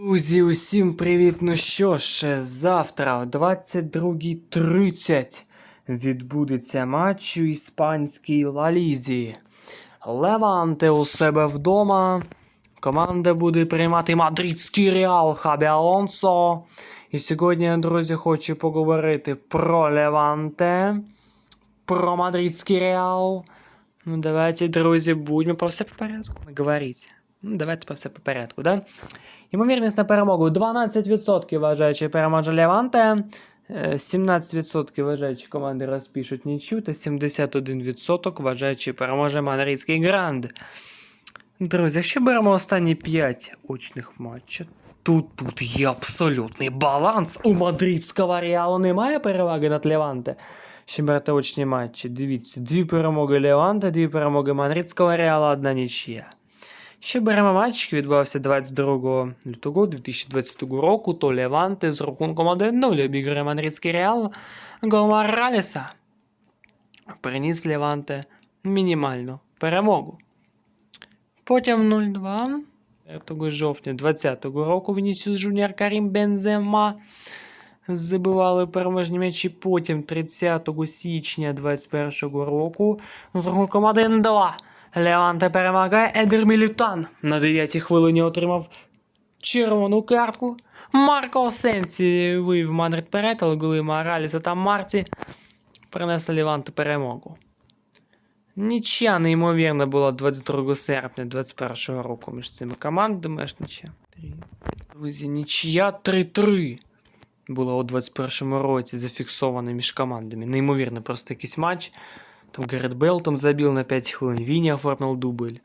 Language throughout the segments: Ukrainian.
Друзі, усім привіт! Ну що ж, завтра о 22.30 відбудеться матч у іспанській Лалізі. Леванте у себе вдома. Команда буде приймати мадридський Реал Хабі Алонсо. І сьогодні, друзі, хочу поговорити про Леванте, про мадридський Реал. Ну, давайте, друзі, будемо про все по порядку говорити. Ну, давайте про все по порядку, да? Ймовірність на перемогу 12% вважаючи переможе Леванте. е, 17% вважаючи команди розпишуть нічю, та 71% вважаючи переможе Мадридський Гранд. Друзі, якщо беремо останні 5 очних матчів, то тут є абсолютний баланс. У мадридського Реалу немає переваги над Леванте. Ще берете очні матчі. Дивіться, дві перемоги Леванте, дві перемоги Мадридського Реала, одна нічия. Ще беремо матч, який відбувався 22 лютого 2020 року, то Леванте з рахунком 1-0 обіграє Мадридський Реал. Гол Моралеса приніс Леванте мінімальну перемогу. Потім 0-2. 4 жовтня 2020 року Вінісіус Жуніор Карім Бензема забивали переможні м'ячі. Потім 30 січня 2021 року з рахунком 1-2. Леванте перемагає Едер Мілітан. На 9 хвилині отримав червону картку. Марко Сенсі вивів Мадрид перед, але голи Мораліса та Марті принесли Леванту перемогу. Нічия неймовірна була 22 серпня 2021 року між цими командами. Аж нічия. Друзі, нічия 3-3 була у 21 році зафіксована між командами. Неймовірно, просто якийсь матч. Там Гаррет Белл там забил на 5 хвилин, Віні оформив дубль.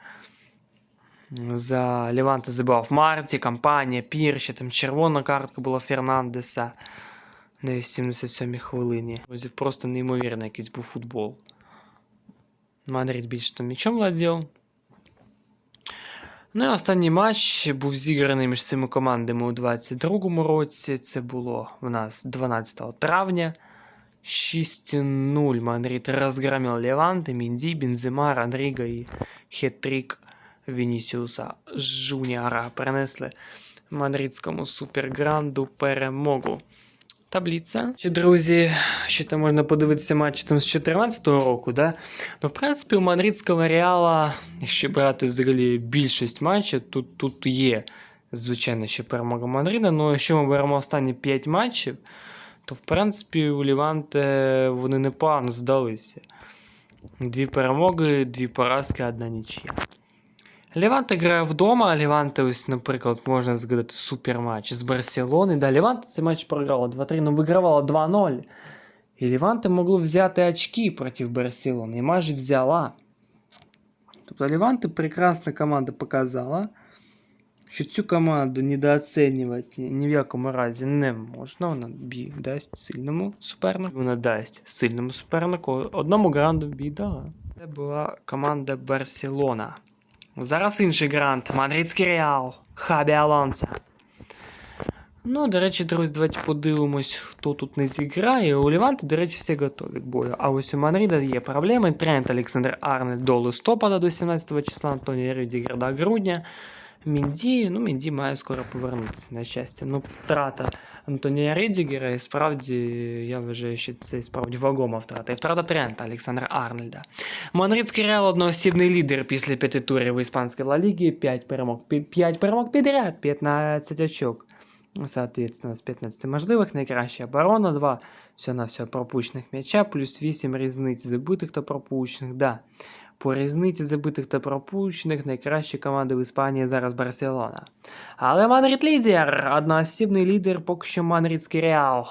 За Леванте забивав Марті, компанія, Пір, там червона картка була Фернандеса на 77-й хвилині. Друзі, Просто неймовірно якийсь був футбол. Мадрид більше там м'ячом владів. Ну і останній матч був зіграний між цими командами у 22-му році. Це було в нас 12 травня. 6-0 Мадрид разгромил Леванте, Минди, Бензема, Родриго і хет-трик Вінісіуса Жуніора принесли мадридському супергранду перемогу. Таблиця. Ще, друзі, ще там можна подивитися матч там з 14-го року, да? Ну, в принципі, у мадридського Реала, якщо брати взагалі більшість матчів, тут, тут є, звичайно, ще перемога Мадрида, але якщо ми беремо останні 5 матчів, то в принципі у Ліванте вони непогано здалися. Дві перемоги, дві поразки, одна нічия. Леванте грає вдома, Леванте, ось, наприклад, можна згадати суперматч з Барселони. Да, Леванте цей матч програла 2-3, ну вигравала 2-0. І Леванте могло взяти очки проти Барселони, і майже взяла. Тобто Леванте прекрасна команда показала, Що цю команду недооцінювати ні в якому разі не можна. Вона бій дасть сильному супернику. Вона дасть сильному супернику. Одному гранду бій дала. Це була команда Барселона. Зараз інший грант. Мадридський Реал. Хабі Алонсо. Ну, до речі, друзі, давайте подивимось, хто тут не зіграє. У Леванти, до речі, всі готові к бою. А ось у Мадрида є проблеми. Трент Олександр Арнольд до листопада до 17 числа, Антоні Рюдігер до грудня. Мінді, ну Мінді має скоро повернутися на щастя. Ну, втрата Антонія Рідігера, і справді, я вважаю, що це справді вагома втрата. І втрата Трента Олександра Арнольда. Мадридський Реал одноосібний лідер після п'яти турів в іспанській Ла Лігі, 5 перемог, 5 перемог підряд, 15 очок. Соответственно, з 15 можливих, найкраща оборона, 2 все на все пропущених м'яча, плюс 8 різниць забитих та пропущених. Да. По різниці забитих та пропущених найкращі команди в Іспанії зараз Барселона. Але Мадрид лідер, одноосібний лідер поки що Мадридський Реал.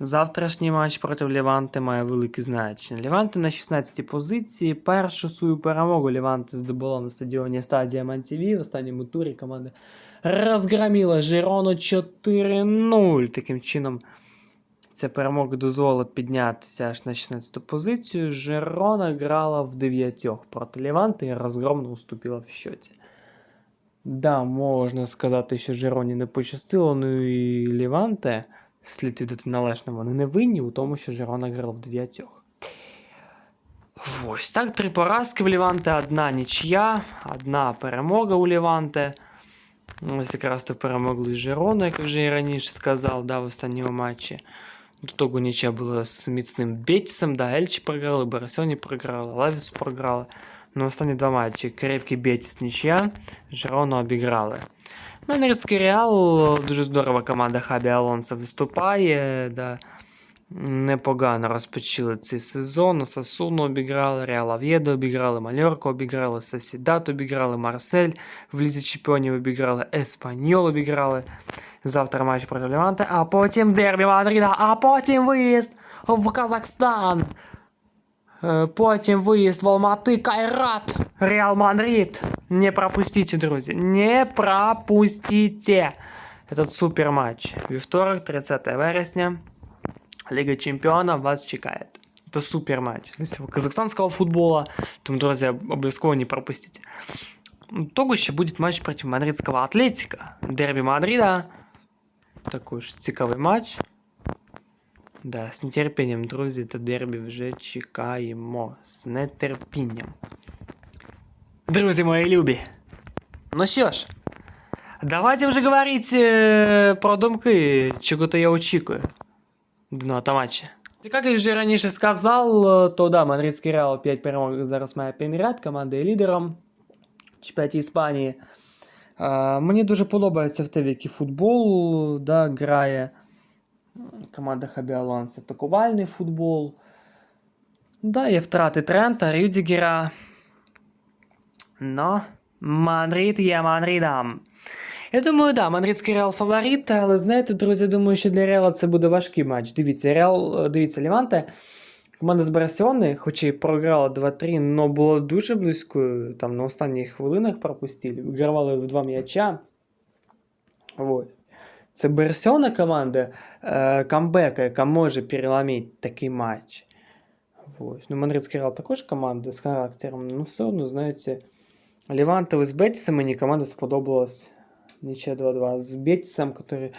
Завтрашній матч проти Леванте має велике значення. Леванте на 16-й позиції. Першу свою перемогу Леванте здобуло на стадіоні Стадія Мансіві. В останньому турі команда розгромила Жирону 4-0. Таким чином, ця перемога дозволила піднятися аж на 16-ту позицію. Жирона грала в 9 проти Леванте і розгромно уступила в щоті. Да, можна сказати, що Жироні не пощастило, ну і Леванте, слід віддати належно, вони не винні у тому, що Жирона грала в 9. Ось так, три поразки в Леванте, одна нічия, одна перемога у Леванте. Ось якраз то перемогли Жирону, як вже і раніше сказав, да, в останньому матчі. До того нічия була з міцним Бетісом, да, Ельчі програли, Барселоні програли, Лавіс програли. Ну, останні два матчі крепкий Бетіс нічия, Жерону обіграли. Манерський Реал, дуже здорова команда Хабі Алонса виступає, да. Непогано розпочали цей сезон. Сасуну обіграли, Реал Ав'єдо обіграли, Мальорку обіграли, Сосідат обіграли, Марсель в Лізі Чемпіонів обіграли, Еспаньол обіграли. Завтра матч проти Леванта, а потім дербі Мадрида, а потім виїзд в Казахстан. Е, Потім виїзд в Алмати, Кайрат, Реал Мадрид. Не пропустите, друзі, не пропустите этот супер матч. Вівторок, 30 вересня. Лига Чемпіонів вас чекає. Це супер матч для всього казахстанського футбола. Тому, друзі, обов'язково не пропустите. Того ще буде матч проти мадридського Атлетика. Дербі Мадрида. Також цікавий матч. Да, з нетерпінням, друзі, та дербі вже чекаємо. З нетерпінням. Друзі мої любі. Ну що ж, давайте вже говорити е, про думки, чого-то я очікую. Ну, та матчі. І як я вже раніше сказав, е, то да, Мадридський Реал 5 перемог зараз має п'ять команда є лідером в чемпіонаті Іспанії. А, мені дуже подобається в те, в який футбол да, грає команда Хабі Алонсо. Атакувальний футбол. Да, є втрати Трента, Рюдігера. Но Мадрид є Мадридом. Я думаю, да, Мадридський Реал фаворит, але знаєте, друзі, думаю, що для Реала це буде важкий матч. Дивіться, Реал, е, дивіться, Леванте. Команда з Барселони, хоч і програла 2-3, але було дуже близько. Там на останніх хвилинах пропустили. Вигравали в два м'яча. Ось. Це Барселона команда е, камбека, яка може переломити такий матч. Ось. Ну, Мадридський Реал також команда з характером. Ну, все одно, знаєте, Леванте з Бетісом мені команда сподобалась. Ничья 2-2 с Бетисом, который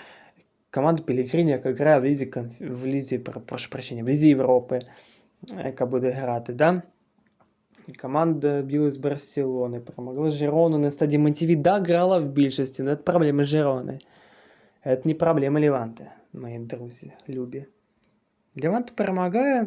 команда Пелікріні, яка грає в Лізі, конф- в Лізі, про- прошу прощення, в Лізі Європи, яка буде грати, да? І команда Біли з Барселони перемогла Жирону на стадії Монтевіда грала в більшості, але це проблеми Жирони. Це не проблема Леванте, мої друзі, любі. Левант перемагає,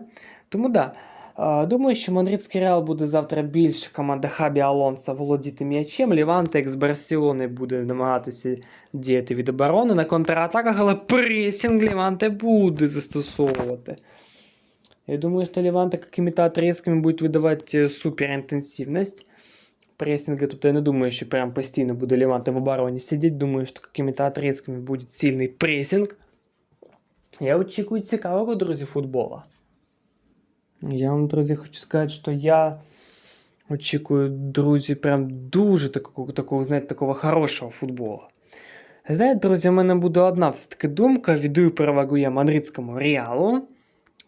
тому да. Думаю, що Мадридський Реал буде завтра більше команда Хабі Алонса володіти м'ячем. Леванте, як з Барселони, буде намагатися діяти від оборони на контратаках, але пресінг Леванте буде застосовувати. Я думаю, что Леванте какими-то отрезками будет выдавать э, суперинтенсивность. Прессинга тут я не думаю, що прям постійно буде Леванте в обороні сидіти. Думаю, що какими-то отрезками буде сильний пресинг. Я очікую цікавого, друзі, футбола. Я вам, друзі, хочу сказати, що я очікую, друзі, прям дуже такого, такого знаєте, такого хорошого футболу. Знаєте, друзі, у мене буде одна все-таки думка. Віддаю перевагу я мадридському Реалу.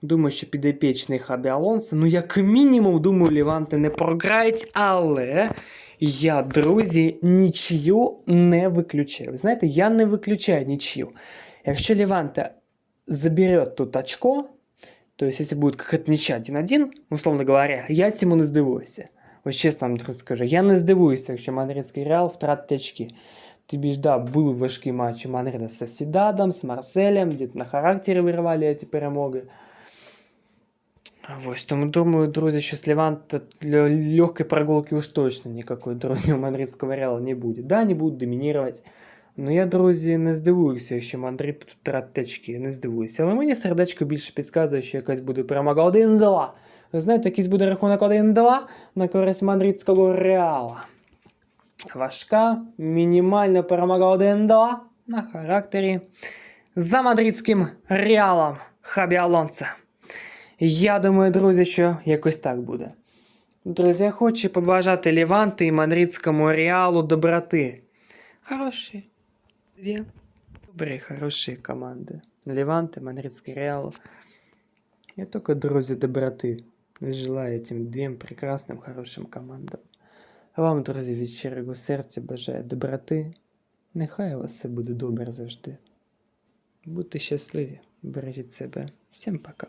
Думаю, що підопічний Хабі Алонсо. Ну, як мінімум, думаю, Ліванти не програють, але я, друзі, нічию не виключаю. Ви знаєте, я не виключаю нічию. Якщо Леванте заберет тут очко, то есть если будет как отмечать 1-1, условно говоря, я цьому не здивуюся. Ось чесно вам друзі, скажу, я не здивуюся, якщо Мадридський Реал втратить очки. Тобі ж, да, були важкі матчі Мадрида з Сосідадом, з Марселем, де на характері виривали ці перемоги. Ось, тому думаю, друзі, що з Леванта для легкой прогулки уж точно никакой, друзі, у Мадридського Реала не буде. Да, не будуть домінувати. Ну я, друзі, не здивуюся, якщо Мадрид тут втратить очки, не здивуюся. Але мені сердечко більше підказує, що якась буде перемога 1-2. Ви знаєте, якийсь буде рахунок 1-2 на користь мадридського Реала. Важка, мінімальна перемога 1-2 на характері за мадридським Реалом Хабі Алонсо. Я думаю, друзі, що якось так буде. Друзі, я хочу побажати Леванти і мадридському Реалу доброти. Хороші. Две добрые, хорошие команды. Леванте, Мадридский Реал. Я только, друзья, доброты желаю этим двем прекрасным, хорошим командам. А вам, друзі, від щирого серця бажаю доброти. Нехай у вас все буде добре завжди. Будьте щасливі, бережіть себе. Всім пока.